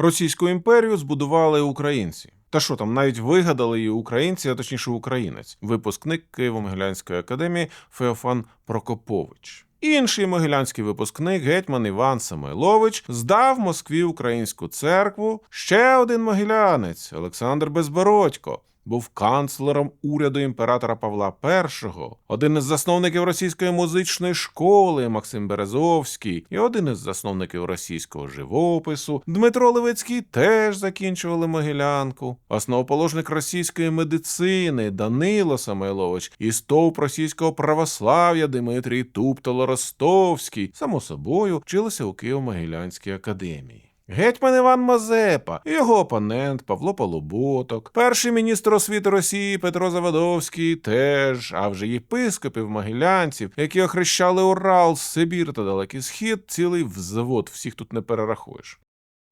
Російську імперію збудували українці. Та що там, навіть вигадали її українці, а точніше українець, випускник Києво-Могилянської академії Феофан Прокопович. Інший могилянський випускник, гетьман Іван Самойлович, здав Москві українську церкву. Ще один могилянець Олександр Безбородько. Був канцлером уряду імператора Павла І, один із засновників російської музичної школи Максим Березовський і один із засновників російського живопису Дмитро Левицький теж закінчували Могилянку. Основоположник російської медицини Данило Самойлович і стовп російського православ'я Дмитрій Туптало-Ростовський, само собою, вчилися у Києво-Могилянській академії. Гетьман Іван Мазепа, його опонент Павло Полуботок, перший міністр освіти Росії Петро Заводовський теж, а вже єпископів могилянців, які охрещали Урал, Сибір та Далекий Схід, цілий взвод, всіх тут не перерахуєш.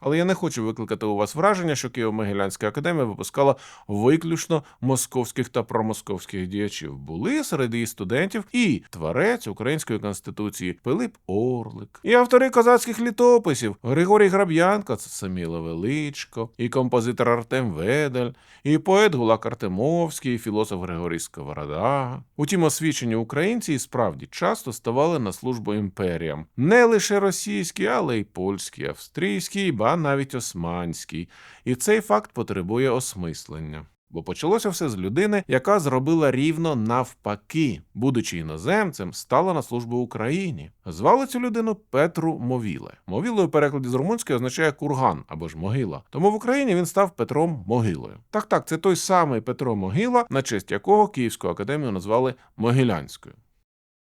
Але я не хочу викликати у вас враження, що Києво-Могилянська академія випускала виключно московських та промосковських діячів. Були серед її студентів і творець української конституції Пилип Орлик, і автори козацьких літописів Григорій Граб'янко, це Саміло Величко, і композитор Артем Ведель, і поет Гулак Артемовський, і філософ Григорій Сковорода. Утім, освічені українці і справді часто ставали на службу імперіям, не лише російські, але й польські, австрійські, ба навіть османські. І цей факт потребує осмислення. Бо почалося все з людини, яка зробила рівно навпаки, будучи іноземцем, стала на службу Україні. Звали цю людину Петру Мовіле. Мовіле у перекладі з румунської означає курган або ж могила. Тому в Україні він став Петром Могилою. Так, так, це той самий Петро Могила, на честь якого Київську академію назвали Могилянською.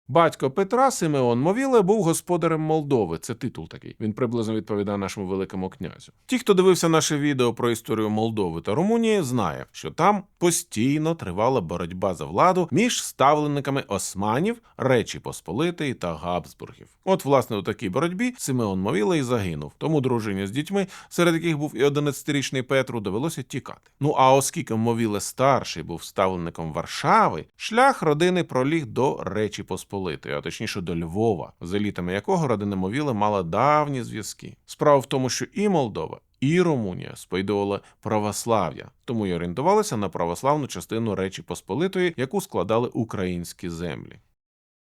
Батько Петра Симеон Мовіле був господарем Молдови. Це титул такий. Він приблизно відповідає нашому великому князю. Ті, хто дивився наше відео про історію Молдови та Румунії, знає, що там постійно тривала боротьба за владу між ставленниками османів, Речі Посполитої та Габсбургів. От, власне, у такій боротьбі Симеон Мовіле і загинув. Тому дружині з дітьми, серед яких був і 11-річний Петру, довелося тікати. Ну а оскільки Мовіле старший був ставленником Варшави, шлях родини проліг до Речі Посполитої, а точніше до Львова, з елітами якого родини Мовіли мала давні зв'язки. Справа в тому, що і Молдова. І Румунія сповідувала православ'я, тому й орієнтувалися на православну частину Речі Посполитої, яку складали українські землі.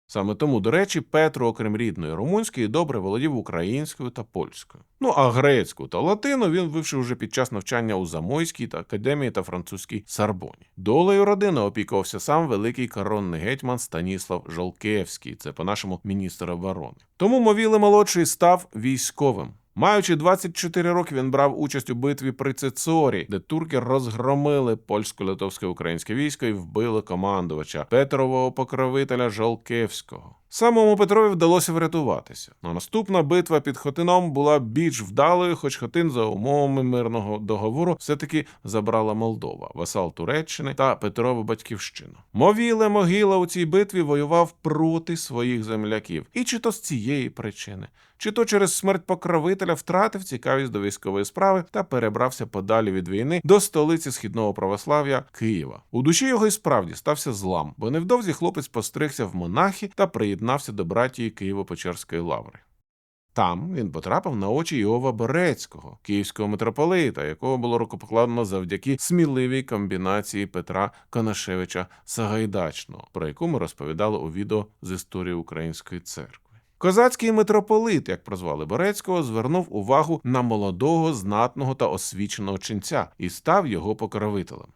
Саме тому, до речі, Петро, окрім рідної румунської, добре володів українською та польською. Ну а грецьку та латину він вивчив вже під час навчання у Замойській та академії та французькій Сарбоні. Долею родини опікувався сам великий коронний гетьман Станіслав Жолкевський, це по-нашому міністр оборони. Тому мовіли молодший став військовим. Маючи 24 роки, він брав участь у битві при Цицорі, де турки розгромили польсько-литовське українське військо і вбили командувача Петрового покровителя Жолкевського. Самому Петрові вдалося врятуватися. А наступна битва під Хотином була більш вдалою, хоч Хотин за умовами мирного договору все-таки забрала Молдова, васал Туреччини та Петрова батьківщину. Мовіле могила у цій битві воював проти своїх земляків, і чи то з цієї причини, чи то через смерть покровителя втратив цікавість до військової справи та перебрався подалі від війни до столиці східного православ'я Києва. У душі його і справді стався злам, бо невдовзі хлопець постригся в монахи та приєднався до братії Києво-Печерської лаври. Там він потрапив на очі Іова Берецького, київського митрополита, якого було рукопокладено завдяки сміливій комбінації Петра Конашевича Сагайдачного, про яку ми розповідали у відео з історії української церкви. Козацький митрополит, як прозвали Борецького, звернув увагу на молодого, знатного та освіченого ченця і став його покровителем.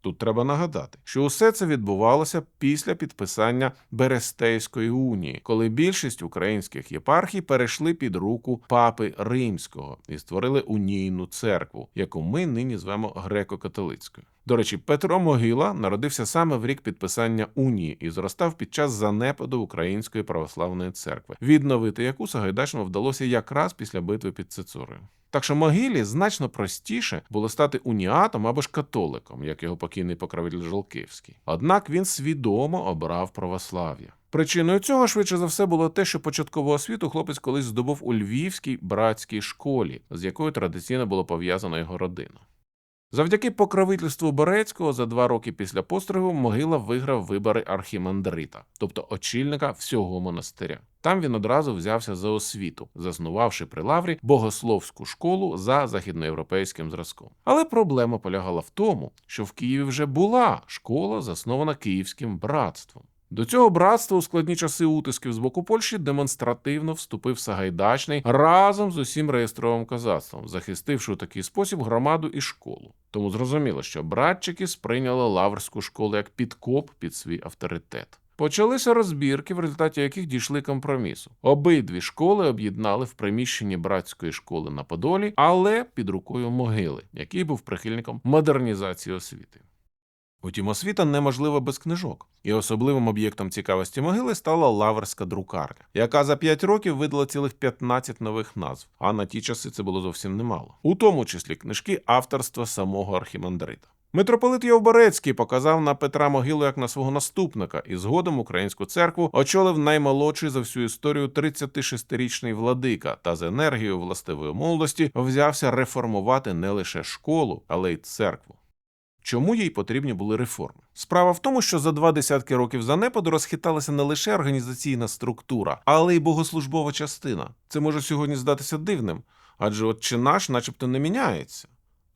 Тут треба нагадати, що усе це відбувалося після підписання Берестейської унії, коли більшість українських єпархій перейшли під руку папи Римського і створили унійну церкву, яку ми нині звемо греко-католицькою. До речі, Петро Могила народився саме в рік підписання унії і зростав під час занепаду Української православної церкви, відновити яку Сагайдачному вдалося якраз після битви під Цицурою. Так що могилі значно простіше було стати уніатом або ж католиком, як його покійний покровитель Жолківський. Однак він свідомо обрав православ'я. Причиною цього швидше за все було те, що початкову освіту хлопець колись здобув у львівській братській школі, з якою традиційно було пов'язана його родина. Завдяки покровительству Борецького за два роки після постригу могила виграв вибори архімандрита, тобто очільника всього монастиря. Там він одразу взявся за освіту, заснувавши при лаврі богословську школу за західноєвропейським зразком. Але проблема полягала в тому, що в Києві вже була школа, заснована Київським братством. До цього братства у складні часи утисків з боку Польщі демонстративно вступив Сагайдачний разом з усім реєстровим козацтвом, захистивши у такий спосіб громаду і школу. Тому зрозуміло, що братчики сприйняли лаврську школу як підкоп під свій авторитет. Почалися розбірки, в результаті яких дійшли компромісу. Обидві школи об'єднали в приміщенні братської школи на Подолі, але під рукою могили, який був прихильником модернізації освіти. Утім, освіта неможлива без книжок, і особливим об'єктом цікавості могили стала лаврська друкарня, яка за 5 років видала цілих 15 нових назв, а на ті часи це було зовсім немало, у тому числі книжки авторства самого архімандрита. Митрополит Євборецький показав на Петра Могилу як на свого наступника, і згодом українську церкву очолив наймолодший за всю історію 36-річний владика та з енергією властивої молодості взявся реформувати не лише школу, але й церкву. Чому їй потрібні були реформи? Справа в тому, що за два десятки років занепаду розхиталася не лише організаційна структура, але й богослужбова частина. Це може сьогодні здатися дивним, адже от чи наш, начебто, не міняється.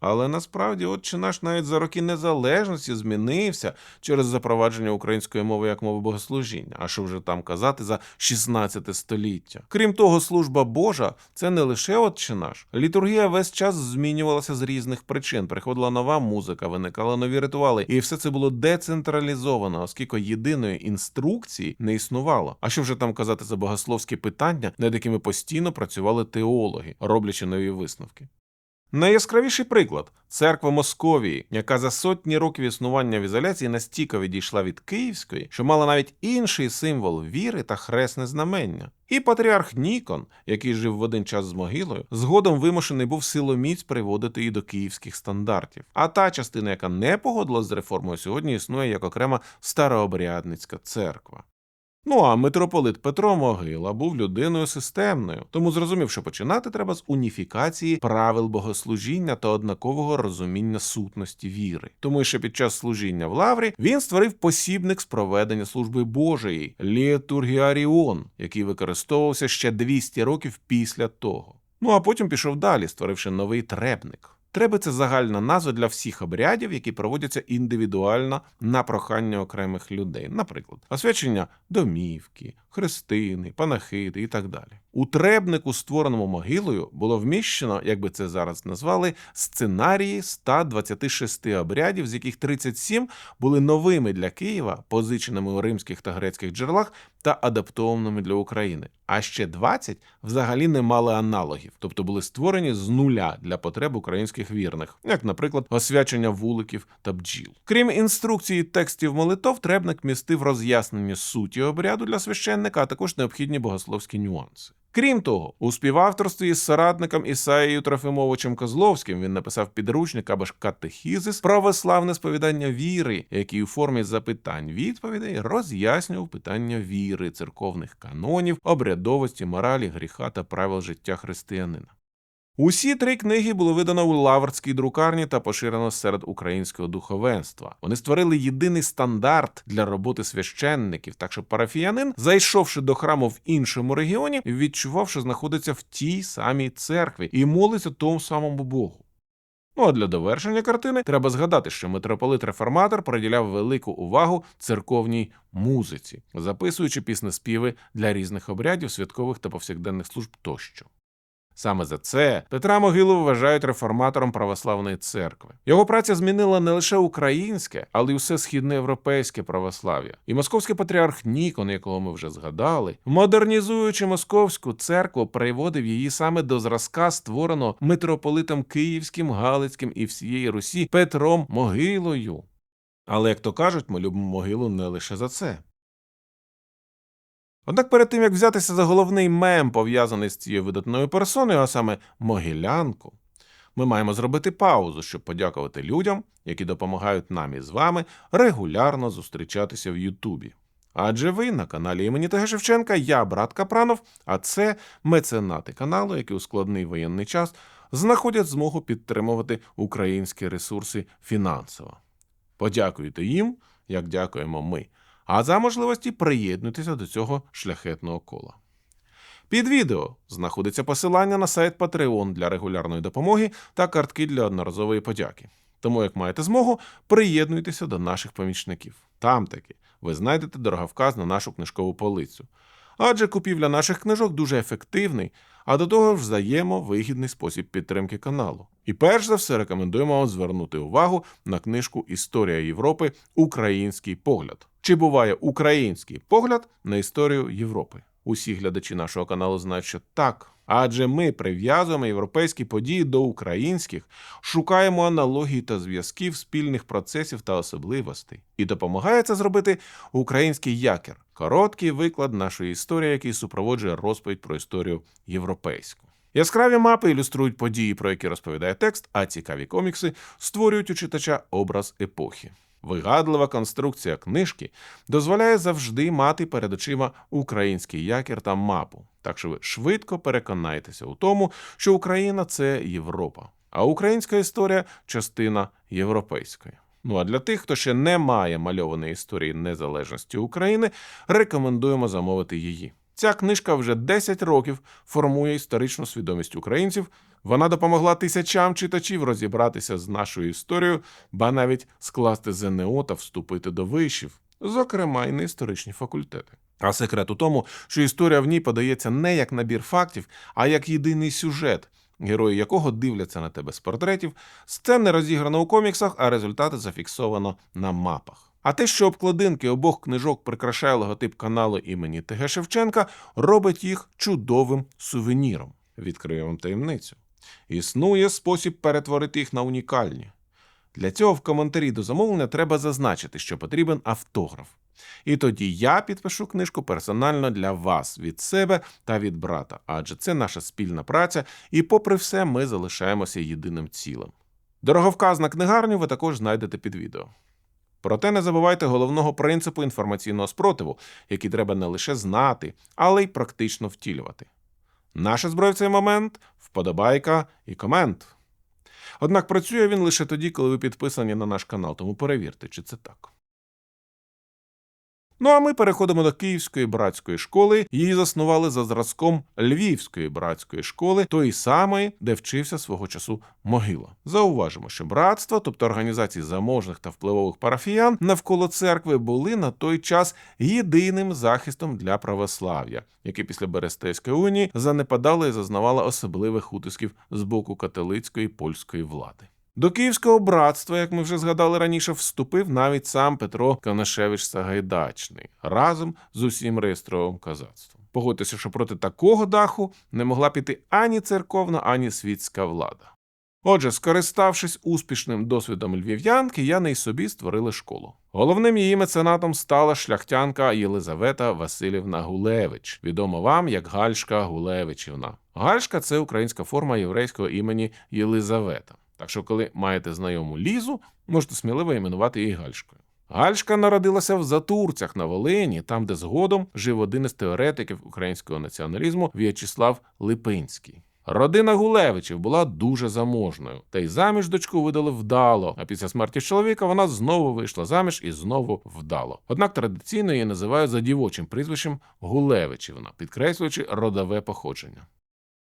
Але насправді отче наш навіть за роки незалежності змінився через запровадження української мови як мови богослужіння, а що вже там казати за 16 століття. Крім того, служба Божа це не лише отче наш. Літургія весь час змінювалася з різних причин. Приходила нова музика, виникали нові ритуали, і все це було децентралізовано, оскільки єдиної інструкції не існувало. А що вже там казати за богословські питання, над якими постійно працювали теологи, роблячи нові висновки. Найяскравіший приклад церква Московії, яка за сотні років існування в ізоляції настільки відійшла від Київської, що мала навіть інший символ віри та хресне знамення. І патріарх Нікон, який жив в один час з могилою, згодом вимушений був силоміць приводити її до київських стандартів. А та частина, яка не погодилась з реформою, сьогодні існує як окрема старообрядницька церква. Ну а митрополит Петро Могила був людиною системною, тому зрозумів, що починати треба з уніфікації правил богослужіння та однакового розуміння сутності віри. Тому що під час служіння в лаврі він створив посібник з проведення служби Божої Літургіаріон, який використовувався ще 200 років після того. Ну а потім пішов далі, створивши новий требник. Треби це загальна назва для всіх обрядів, які проводяться індивідуально на прохання окремих людей, наприклад, освячення домівки, хрестини, панахиди і так далі. У требнику, створеному могилою, було вміщено, як би це зараз назвали, сценарії 126 обрядів, з яких 37 були новими для Києва, позиченими у римських та грецьких джерелах та адаптованими для України. А ще 20 взагалі не мали аналогів, тобто були створені з нуля для потреб українських вірних, як, наприклад, освячення вуликів та бджіл. Крім інструкції текстів молитов, требник містив роз'яснення суті обряду для священника, а також необхідні богословські нюанси. Крім того, у співавторстві із соратником Ісаєю Трофимовичем Козловським він написав підручник або ж катехізис православне сповідання віри, який у формі запитань відповідей роз'яснював питання віри, церковних канонів, обрядовості, моралі, гріха та правил життя християнина. Усі три книги було видано у лаврській друкарні та поширено серед українського духовенства. Вони створили єдиний стандарт для роботи священників, так що парафіянин, зайшовши до храму в іншому регіоні, відчував, що знаходиться в тій самій церкві і молиться тому самому Богу. Ну а для довершення картини треба згадати, що митрополит реформатор приділяв велику увагу церковній музиці, записуючи піснеспіви для різних обрядів, святкових та повсякденних служб тощо. Саме за це Петра Могилу вважають реформатором православної церкви. Його праця змінила не лише українське, але й усе східноєвропейське православ'я. І московський патріарх Нікон, якого ми вже згадали, модернізуючи московську церкву, приводив її саме до зразка, створеного митрополитом Київським, Галицьким і всієї Русі Петром Могилою. Але, як то кажуть, ми любимо могилу не лише за це. Однак перед тим як взятися за головний мем, пов'язаний з цією видатною персоною, а саме могилянку, ми маємо зробити паузу, щоб подякувати людям, які допомагають нам із вами регулярно зустрічатися в Ютубі. Адже ви на каналі імені Тега Шевченка, я брат Капранов, а це меценати каналу, які у складний воєнний час знаходять змогу підтримувати українські ресурси фінансово. Подякуйте їм, як дякуємо ми а за можливості приєднуйтеся до цього шляхетного кола. Під відео знаходиться посилання на сайт Patreon для регулярної допомоги та картки для одноразової подяки. Тому, як маєте змогу, приєднуйтеся до наших помічників. Там таки ви знайдете дороговказ на нашу книжкову полицю. Адже купівля наших книжок дуже ефективний, а до того ж взаємовигідний спосіб підтримки каналу. І перш за все рекомендуємо вам звернути увагу на книжку Історія Європи Український погляд. Чи буває український погляд на історію Європи? Усі глядачі нашого каналу знають, що так. Адже ми прив'язуємо європейські події до українських, шукаємо аналогії та зв'язків спільних процесів та особливостей. І допомагає це зробити український якір короткий виклад нашої історії, який супроводжує розповідь про історію європейську. Яскраві мапи ілюструють події, про які розповідає текст, а цікаві комікси створюють у читача образ епохи. Вигадлива конструкція книжки дозволяє завжди мати перед очима український якір та мапу. Так що ви швидко переконаєтеся у тому, що Україна це Європа, а українська історія частина європейської. Ну а для тих, хто ще не має мальованої історії незалежності України, рекомендуємо замовити її. Ця книжка вже 10 років формує історичну свідомість українців. Вона допомогла тисячам читачів розібратися з нашою історією, ба навіть скласти ЗНО та вступити до вишів, зокрема й на історичні факультети. А секрет у тому, що історія в ній подається не як набір фактів, а як єдиний сюжет, герої якого дивляться на тебе з портретів. Сцен не розіграно у коміксах, а результати зафіксовано на мапах. А те, що обкладинки обох книжок прикрашає логотип каналу імені ТГ Шевченка, робить їх чудовим сувеніром. Відкрию вам таємницю. Існує спосіб перетворити їх на унікальні. Для цього в коментарі до замовлення треба зазначити, що потрібен автограф. І тоді я підпишу книжку персонально для вас від себе та від брата, адже це наша спільна праця, і, попри все, ми залишаємося єдиним цілим. Дороговказ на книгарню ви також знайдете під відео. Проте не забувайте головного принципу інформаційного спротиву, який треба не лише знати, але й практично втілювати. Наша зброя в цей момент вподобайка і комент. Однак працює він лише тоді, коли ви підписані на наш канал, тому перевірте, чи це так. Ну а ми переходимо до Київської братської школи. Її заснували за зразком Львівської братської школи, тої самої, де вчився свого часу могила. Зауважимо, що братство, тобто організації заможних та впливових парафіян, навколо церкви були на той час єдиним захистом для православ'я, яке після Берестейської унії занепадало і зазнавало особливих утисків з боку католицької польської влади. До Київського братства, як ми вже згадали раніше, вступив навіть сам Петро Канашевич Сагайдачний разом з усім реєстровим козацтвом. Погодьтеся, що проти такого даху не могла піти ані церковна, ані світська влада. Отже, скориставшись успішним досвідом львів'ян, кияни й собі створили школу. Головним її меценатом стала шляхтянка Єлизавета Васильівна Гулевич, відома вам як Гальшка Гулевичівна. Гальшка це українська форма єврейського імені Єлизавета. Так що, коли маєте знайому лізу, можете сміливо іменувати її Гальшкою. Гальшка народилася в Затурцях на Волині, там, де згодом жив один із теоретиків українського націоналізму В'ячеслав Липинський. Родина Гулевичів була дуже заможною, та й заміж дочку видали вдало. А після смерті чоловіка вона знову вийшла заміж і знову вдало. Однак традиційно її називають за дівочим прізвищем Гулевичівна, підкреслюючи родове походження.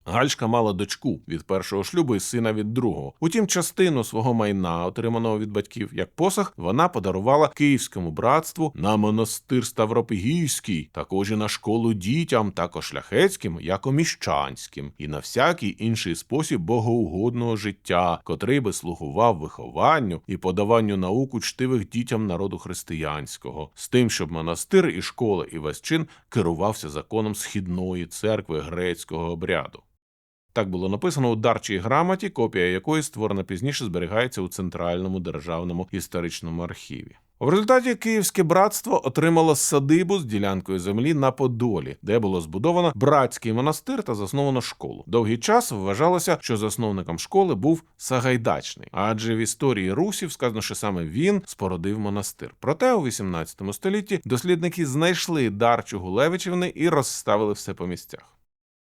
Гальшка мала дочку від першого шлюбу і сина від другого. Утім, частину свого майна, отриманого від батьків як посах, вона подарувала київському братству на монастир Ставропігійський, також і на школу дітям, також шляхетським, як міщанським, і на всякий інший спосіб богоугодного життя, котрий би слугував вихованню і подаванню наук учтивих дітям народу християнського, з тим, щоб монастир і школа і весь чин керувався законом східної церкви грецького обряду. Так було написано у дарчій грамоті, копія якої створена пізніше зберігається у Центральному державному історичному архіві. В результаті Київське братство отримало садибу з ділянкою землі на Подолі, де було збудовано братський монастир та засновано школу. Довгий час вважалося, що засновником школи був Сагайдачний, адже в історії русів сказано, що саме він спородив монастир. Проте у 18 столітті дослідники знайшли дарчу Гулевичівни і розставили все по місцях.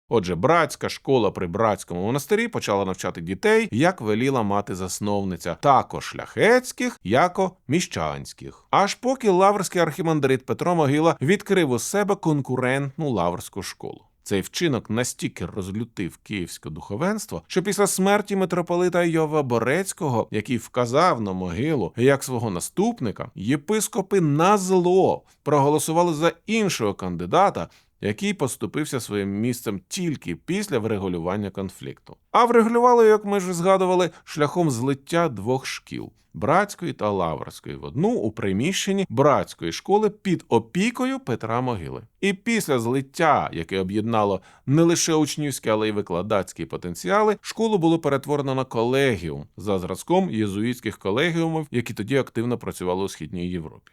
Отже, братська школа при братському монастирі почала навчати дітей, як веліла мати засновниця, тако шляхетських, яко міщанських. Аж поки лаврський архімандрит Петро Могила відкрив у себе конкурентну лаврську школу. Цей вчинок настільки розлютив київське духовенство, що після смерті митрополита Йова Борецького, який вказав на могилу як свого наступника, єпископи на зло проголосували за іншого кандидата, який поступився своїм місцем тільки після врегулювання конфлікту. А врегулювали, як ми вже згадували, шляхом злиття двох шкіл. Братської та Лаврської в одну у приміщенні братської школи під опікою Петра Могили. І після злиття, яке об'єднало не лише учнівські, але й викладацькі потенціали, школу було перетворено на колегіум за зразком єзуїтських колегіумів, які тоді активно працювали у східній Європі.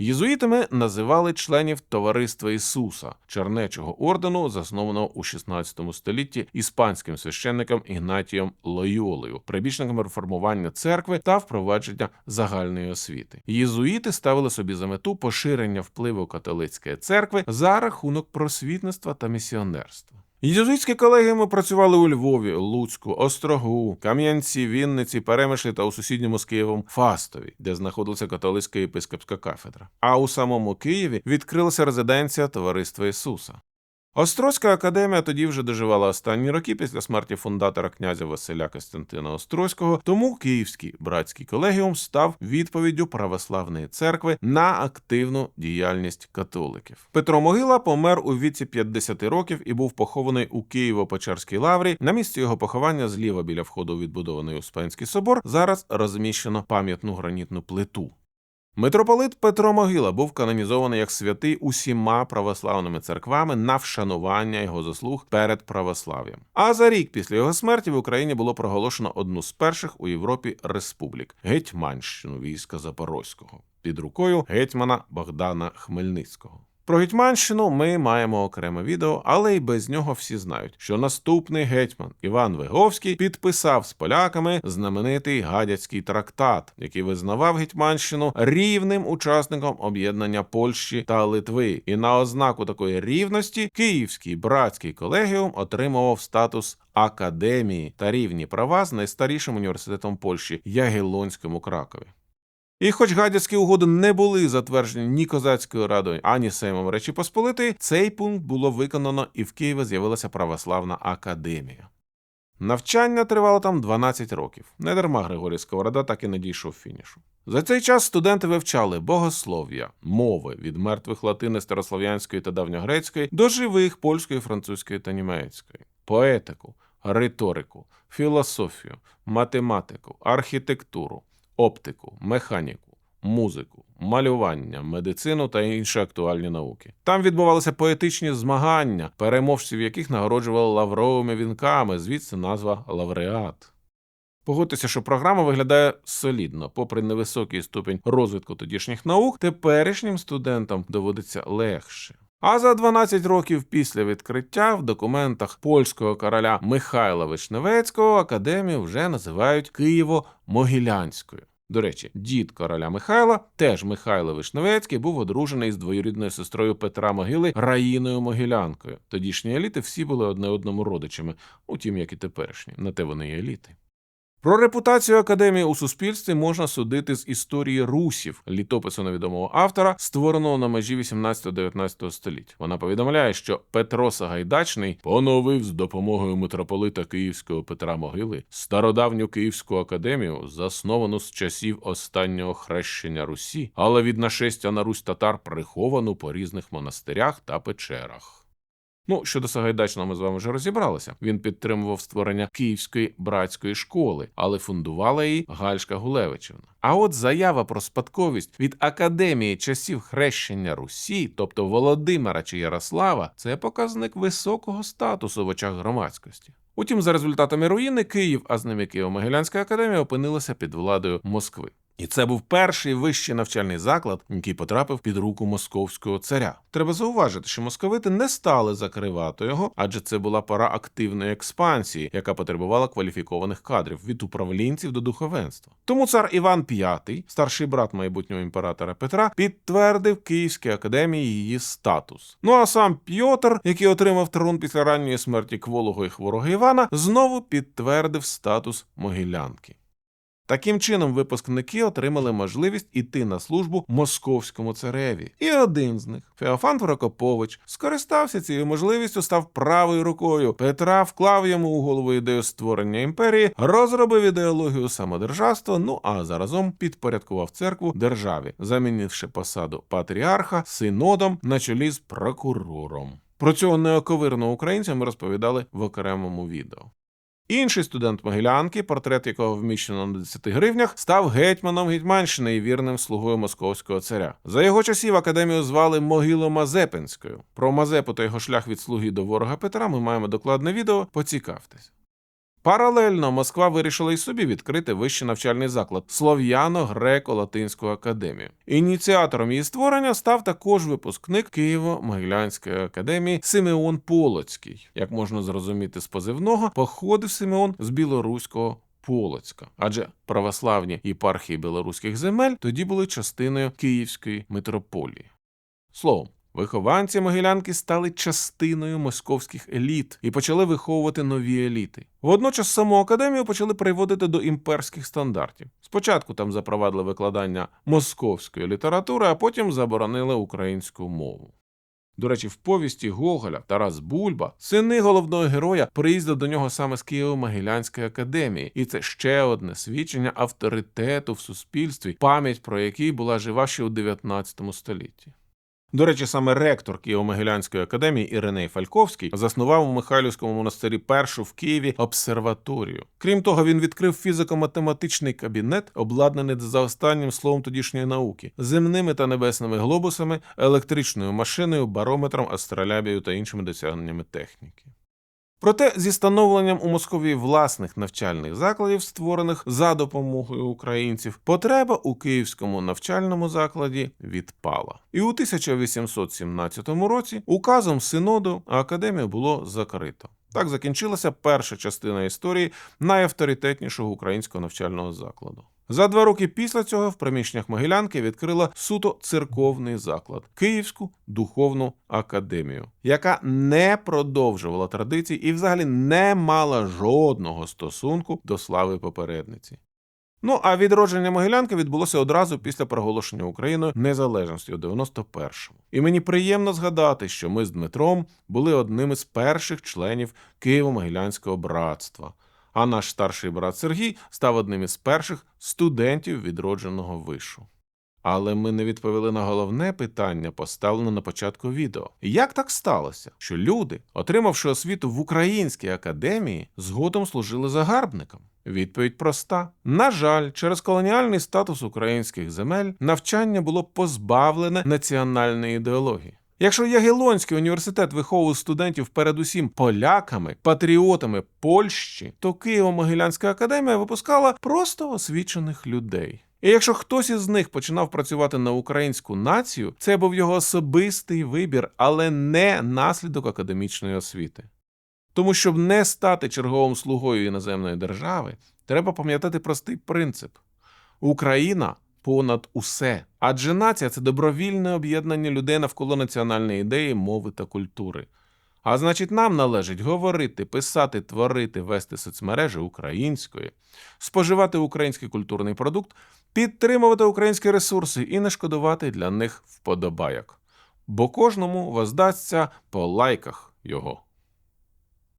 Єзуїтами називали членів Товариства Ісуса, чернечого ордену, заснованого у 16 столітті іспанським священником Ігнатієм Лойолею, прибічником реформування церкви та впровадження загальної освіти. Єзуїти ставили собі за мету поширення впливу католицької церкви за рахунок просвітництва та місіонерства. Єзуїтські колеги ми працювали у Львові, Луцьку, Острогу, Кам'янці, Вінниці, Перемишлі та у сусідньому з Києвом Фастові, де знаходилася католицька єпископська кафедра. А у самому Києві відкрилася резиденція Товариства Ісуса. Острозька академія тоді вже доживала останні роки після смерті фундатора князя Василя Костянтина Острозького, тому Київський братський колегіум став відповіддю православної церкви на активну діяльність католиків. Петро Могила помер у віці 50 років і був похований у Києво-Печерській лаврі. На місці його поховання зліва біля входу відбудований Успенський собор зараз розміщено пам'ятну гранітну плиту. Митрополит Петро Могила був канонізований як святий усіма православними церквами на вшанування його заслуг перед православ'ям. А за рік після його смерті в Україні було проголошено одну з перших у Європі республік Гетьманщину війська Запорозького під рукою гетьмана Богдана Хмельницького. Про Гетьманщину ми маємо окреме відео, але й без нього всі знають, що наступний гетьман Іван Виговський підписав з поляками знаменитий гадяцький трактат, який визнавав Гетьманщину рівним учасником об'єднання Польщі та Литви. І на ознаку такої рівності Київський братський колегіум отримував статус академії та рівні права з найстарішим університетом Польщі Ягелонським у Кракові. І хоч гадяцькі угоди не були затверджені ні козацькою радою, ані Сеймом Речі Посполитої, цей пункт було виконано, і в Києві з'явилася православна академія. Навчання тривало там 12 років. Недарма Григорій Сковорода так і не дійшов фінішу. За цей час студенти вивчали богослов'я, мови від мертвих латини старослов'янської та давньогрецької до живих польської, французької та німецької, поетику, риторику, філософію, математику, архітектуру, оптику, механіку, музику, малювання, медицину та інші актуальні науки. Там відбувалися поетичні змагання, переможців яких нагороджували лавровими вінками, звідси назва лауреат. Погодьтеся, що програма виглядає солідно, попри невисокий ступінь розвитку тодішніх наук, теперішнім студентам доводиться легше. А за 12 років після відкриття в документах польського короля Михайла Вишневецького академію вже називають Києво-Могилянською. До речі, дід короля Михайла, теж Михайло Вишневецький, був одружений з двоюрідною сестрою Петра Могили Раїною Могилянкою. Тодішні еліти всі були одне одному родичами, утім, як і теперішні, на те вони й еліти. Про репутацію академії у суспільстві можна судити з історії русів, літопису невідомого автора, створеного на межі 18-19 століть. Вона повідомляє, що Петро Сагайдачний поновив з допомогою митрополита Київського Петра Могили стародавню Київську академію, засновану з часів останнього хрещення Русі, але від нашестя на Русь татар приховану по різних монастирях та печерах. Ну, щодо Сагайдачного ми з вами вже розібралися. Він підтримував створення Київської братської школи, але фундувала її Гальшка Гулевичівна. А от заява про спадковість від академії часів хрещення Русі, тобто Володимира чи Ярослава, це показник високого статусу в очах громадськості. Утім, за результатами руїни Київ, а з ним і Києво-Могилянська академія опинилася під владою Москви. І це був перший вищий навчальний заклад, який потрапив під руку московського царя. Треба зауважити, що московити не стали закривати його, адже це була пора активної експансії, яка потребувала кваліфікованих кадрів від управлінців до духовенства. Тому цар Іван V, старший брат майбутнього імператора Петра, підтвердив Київській академії її статус. Ну а сам Пьотр, який отримав трон після ранньої смерті кволого і хворого Івана, знову підтвердив статус могилянки. Таким чином, випускники отримали можливість іти на службу московському цареві. І один з них, Феофан Прокопович, скористався цією можливістю, став правою рукою Петра, вклав йому у голову ідею створення імперії, розробив ідеологію самодержавства. Ну а заразом підпорядкував церкву державі, замінивши посаду патріарха синодом на чолі з прокурором. Про цього неоковирного українця ми розповідали в окремому відео. Інший студент Могилянки, портрет якого вміщено на 10 гривнях, став гетьманом Гетьманщини і вірним слугою московського царя. За його часів академію звали Могило Мазепинською. Про Мазепу та його шлях від слуги до ворога Петра ми маємо докладне відео. Поцікавтесь. Паралельно Москва вирішила і собі відкрити вищий навчальний заклад Слов'яно-Греко-Латинську академію. Ініціатором її створення став також випускник Києво-Могилянської академії Симеон Полоцький. Як можна зрозуміти з позивного, походив Симеон з білоруського Полоцька, адже православні єпархії білоруських земель тоді були частиною Київської митрополії. Словом, вихованці Могилянки стали частиною московських еліт і почали виховувати нові еліти. Водночас саму академію почали приводити до імперських стандартів. Спочатку там запровадили викладання московської літератури, а потім заборонили українську мову. До речі, в повісті Гоголя Тарас Бульба, сини головного героя, приїздив до нього саме з Києво-Могилянської академії, і це ще одне свідчення авторитету в суспільстві, пам'ять про який була жива ще у 19 столітті. До речі, саме ректор Києво-Могилянської академії Іриней Фальковський заснував у Михайлівському монастирі першу в Києві обсерваторію. Крім того, він відкрив фізико-математичний кабінет, обладнаний за останнім словом тодішньої науки, земними та небесними глобусами, електричною машиною, барометром, астролябією та іншими досягненнями техніки. Проте зі становленням у Московії власних навчальних закладів, створених за допомогою українців, потреба у київському навчальному закладі відпала. І у 1817 році указом синоду академію було закрито. Так закінчилася перша частина історії найавторитетнішого українського навчального закладу. За два роки після цього в приміщеннях Могилянки відкрила суто церковний заклад Київську духовну академію, яка не продовжувала традицій і взагалі не мала жодного стосунку до слави попередниці. Ну а відродження Могилянки відбулося одразу після проголошення Україною незалежності у 91-му. І мені приємно згадати, що ми з Дмитром були одними з перших членів Києво-Могилянського братства. А наш старший брат Сергій став одним із перших студентів відродженого вишу. Але ми не відповіли на головне питання, поставлене на початку відео. Як так сталося, що люди, отримавши освіту в українській академії, згодом служили загарбникам? Відповідь проста: на жаль, через колоніальний статус українських земель навчання було позбавлене національної ідеології. Якщо Ягелонський університет виховував студентів передусім поляками, патріотами Польщі, то Києво-Могилянська академія випускала просто освічених людей. І якщо хтось із них починав працювати на українську націю, це був його особистий вибір, але не наслідок академічної освіти. Тому, щоб не стати черговим слугою іноземної держави, треба пам'ятати простий принцип: Україна понад усе. Адже нація це добровільне об'єднання людей навколо національної ідеї, мови та культури. А значить, нам належить говорити, писати, творити, вести соцмережі українською, споживати український культурний продукт, підтримувати українські ресурси і не шкодувати для них вподобайок. Бо кожному воздасться по лайках його.